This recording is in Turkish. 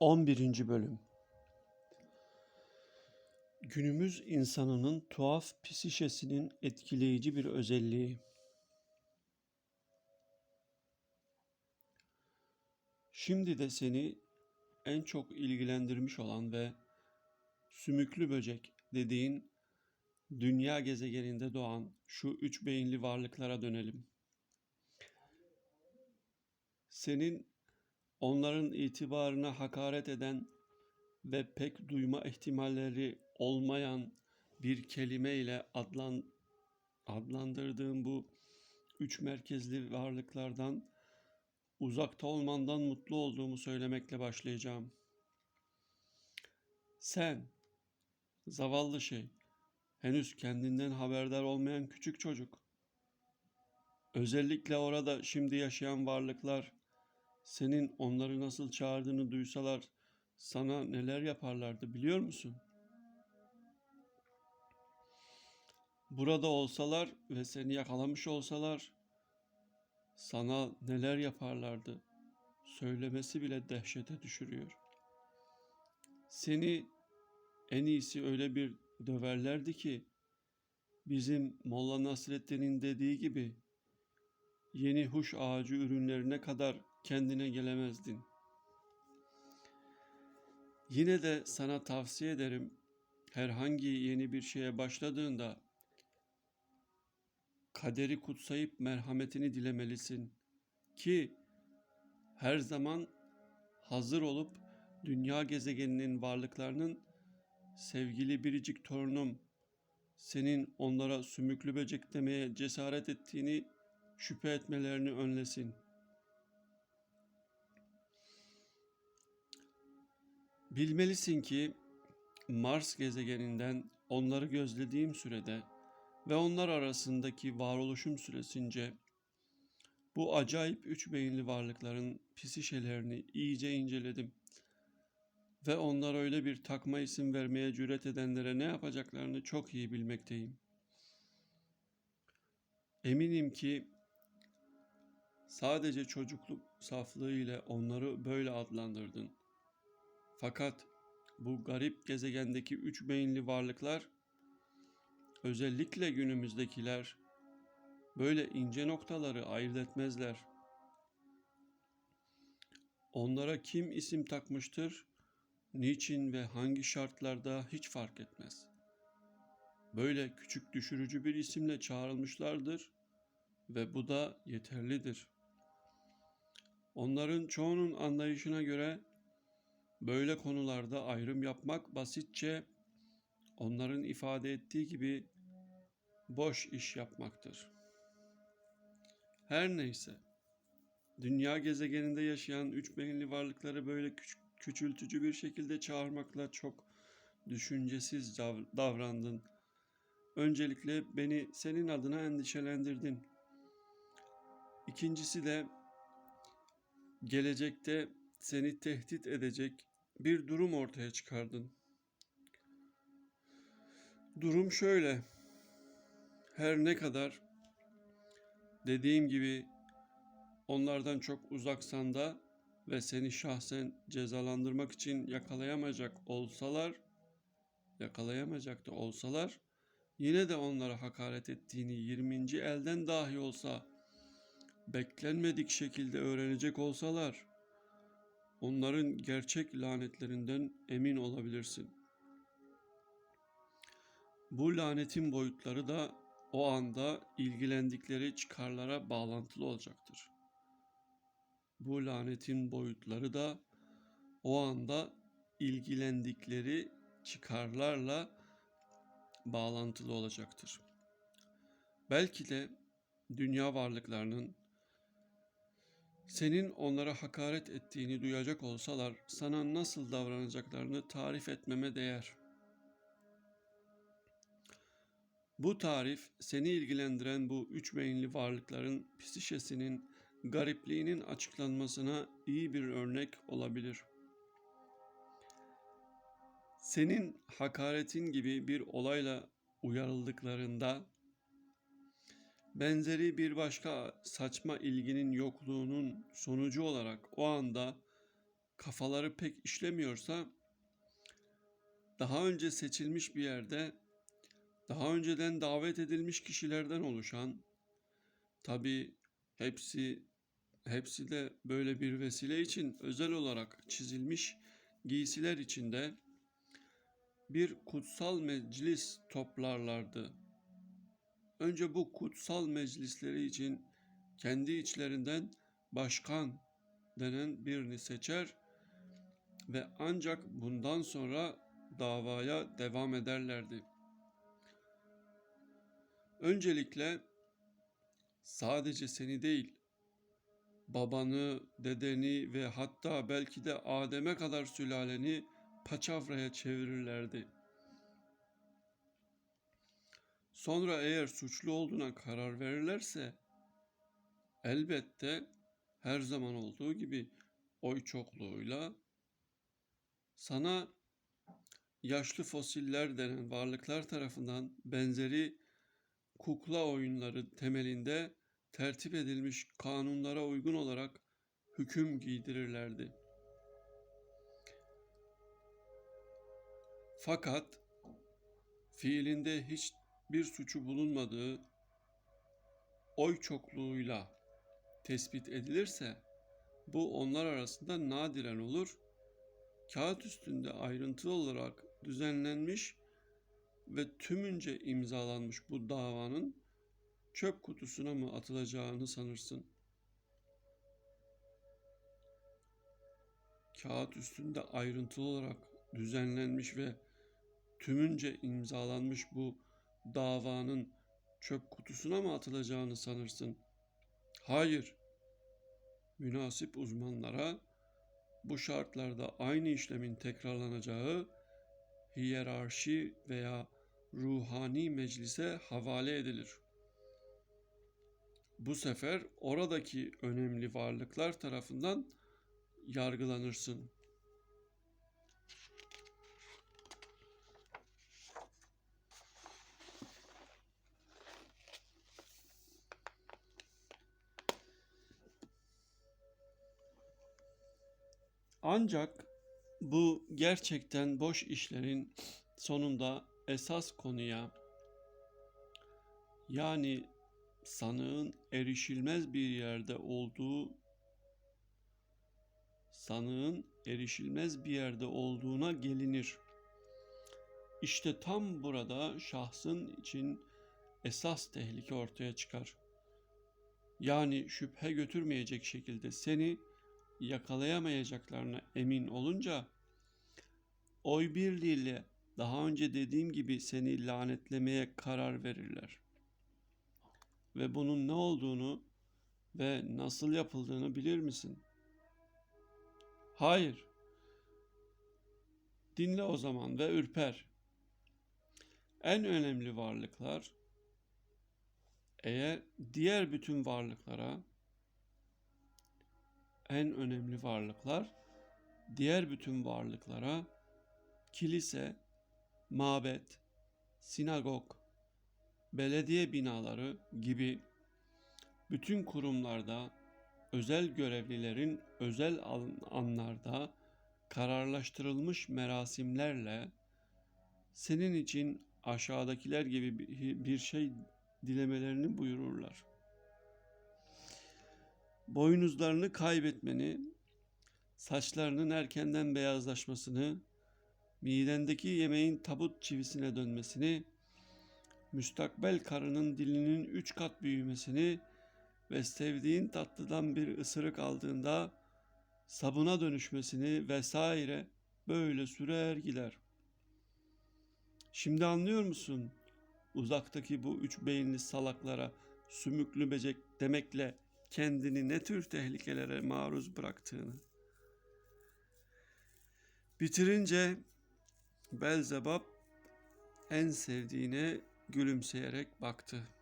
11. Bölüm Günümüz insanının tuhaf psişesinin etkileyici bir özelliği. Şimdi de seni en çok ilgilendirmiş olan ve sümüklü böcek dediğin dünya gezegeninde doğan şu üç beyinli varlıklara dönelim. Senin onların itibarına hakaret eden ve pek duyma ihtimalleri olmayan bir kelime ile adlan, adlandırdığım bu üç merkezli varlıklardan uzakta olmandan mutlu olduğumu söylemekle başlayacağım. Sen, zavallı şey, henüz kendinden haberdar olmayan küçük çocuk. Özellikle orada şimdi yaşayan varlıklar senin onları nasıl çağırdığını duysalar sana neler yaparlardı biliyor musun? Burada olsalar ve seni yakalamış olsalar sana neler yaparlardı? Söylemesi bile dehşete düşürüyor. Seni en iyisi öyle bir döverlerdi ki bizim Molla Nasreddin'in dediği gibi yeni huş ağacı ürünlerine kadar kendine gelemezdin. Yine de sana tavsiye ederim herhangi yeni bir şeye başladığında kaderi kutsayıp merhametini dilemelisin ki her zaman hazır olup dünya gezegeninin varlıklarının sevgili biricik torunum senin onlara sümüklü böcek demeye cesaret ettiğini şüphe etmelerini önlesin. Bilmelisin ki Mars gezegeninden onları gözlediğim sürede ve onlar arasındaki varoluşum süresince bu acayip üç beyinli varlıkların psişelerini iyice inceledim. Ve onlara öyle bir takma isim vermeye cüret edenlere ne yapacaklarını çok iyi bilmekteyim. Eminim ki sadece çocukluk saflığı ile onları böyle adlandırdın. Fakat bu garip gezegendeki üç beyinli varlıklar özellikle günümüzdekiler böyle ince noktaları ayırt etmezler. Onlara kim isim takmıştır, niçin ve hangi şartlarda hiç fark etmez. Böyle küçük düşürücü bir isimle çağrılmışlardır ve bu da yeterlidir. Onların çoğunun anlayışına göre böyle konularda ayrım yapmak basitçe onların ifade ettiği gibi boş iş yapmaktır. Her neyse, dünya gezegeninde yaşayan üç beyinli varlıkları böyle küç- küçültücü bir şekilde çağırmakla çok düşüncesiz dav- davrandın. Öncelikle beni senin adına endişelendirdin. İkincisi de gelecekte seni tehdit edecek bir durum ortaya çıkardın. Durum şöyle. Her ne kadar dediğim gibi onlardan çok uzaksan da ve seni şahsen cezalandırmak için yakalayamayacak olsalar, yakalayamayacak da olsalar, yine de onlara hakaret ettiğini 20. elden dahi olsa beklenmedik şekilde öğrenecek olsalar, onların gerçek lanetlerinden emin olabilirsin. Bu lanetin boyutları da o anda ilgilendikleri çıkarlara bağlantılı olacaktır. Bu lanetin boyutları da o anda ilgilendikleri çıkarlarla bağlantılı olacaktır. Belki de dünya varlıklarının senin onlara hakaret ettiğini duyacak olsalar sana nasıl davranacaklarını tarif etmeme değer. Bu tarif seni ilgilendiren bu üç beyinli varlıkların psişesinin garipliğinin açıklanmasına iyi bir örnek olabilir. Senin hakaretin gibi bir olayla uyarıldıklarında benzeri bir başka saçma ilginin yokluğunun sonucu olarak o anda kafaları pek işlemiyorsa daha önce seçilmiş bir yerde daha önceden davet edilmiş kişilerden oluşan tabi hepsi hepsi de böyle bir vesile için özel olarak çizilmiş giysiler içinde bir kutsal meclis toplarlardı. Önce bu kutsal meclisleri için kendi içlerinden başkan denen birini seçer ve ancak bundan sonra davaya devam ederlerdi. Öncelikle sadece seni değil, babanı, dedeni ve hatta belki de Adem'e kadar sülaleni paçavraya çevirirlerdi. Sonra eğer suçlu olduğuna karar verirlerse elbette her zaman olduğu gibi oy çokluğuyla sana yaşlı fosiller denen varlıklar tarafından benzeri kukla oyunları temelinde tertip edilmiş kanunlara uygun olarak hüküm giydirirlerdi. Fakat fiilinde hiçbir suçu bulunmadığı oy çokluğuyla tespit edilirse bu onlar arasında nadiren olur. Kağıt üstünde ayrıntılı olarak düzenlenmiş ve tümünce imzalanmış bu davanın çöp kutusuna mı atılacağını sanırsın? Kağıt üstünde ayrıntılı olarak düzenlenmiş ve tümünce imzalanmış bu davanın çöp kutusuna mı atılacağını sanırsın? Hayır. Münasip uzmanlara bu şartlarda aynı işlemin tekrarlanacağı hiyerarşi veya ruhani meclise havale edilir. Bu sefer oradaki önemli varlıklar tarafından yargılanırsın. Ancak bu gerçekten boş işlerin sonunda esas konuya yani sanığın erişilmez bir yerde olduğu sanığın erişilmez bir yerde olduğuna gelinir. İşte tam burada şahsın için esas tehlike ortaya çıkar. Yani şüphe götürmeyecek şekilde seni yakalayamayacaklarına emin olunca oy birliğiyle daha önce dediğim gibi seni lanetlemeye karar verirler. Ve bunun ne olduğunu ve nasıl yapıldığını bilir misin? Hayır. Dinle o zaman ve ürper. En önemli varlıklar eğer diğer bütün varlıklara en önemli varlıklar diğer bütün varlıklara kilise, mabet, sinagog, belediye binaları gibi bütün kurumlarda özel görevlilerin özel anlarda kararlaştırılmış merasimlerle senin için aşağıdakiler gibi bir şey dilemelerini buyururlar. Boynuzlarını kaybetmeni, saçlarının erkenden beyazlaşmasını, midendeki yemeğin tabut çivisine dönmesini, müstakbel karının dilinin üç kat büyümesini ve sevdiğin tatlıdan bir ısırık aldığında sabuna dönüşmesini vesaire böyle sürer gider. Şimdi anlıyor musun? Uzaktaki bu üç beyinli salaklara sümüklü becek demekle kendini ne tür tehlikelere maruz bıraktığını. Bitirince Belzebab en sevdiğine gülümseyerek baktı.